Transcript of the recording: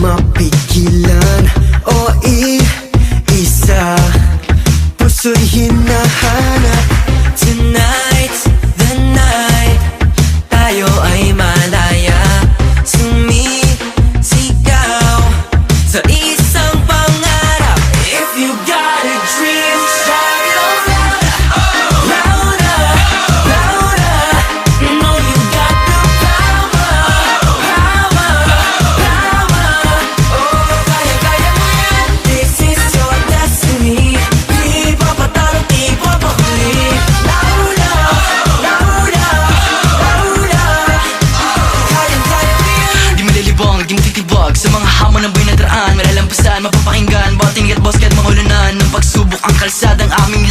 mapigilan. O iisa Puso'y hinahanap Tonight, the night Tayo ay malaya. Sumisigaw Sa isang pangarap. If you got a dream, shout it out matitibag Sa mga hamon ng buhay na daraan. Malalampasan, mapapakinggan. Bawat tingin at boss kahit mahulunan Ng pagsubok ang kalsadang aming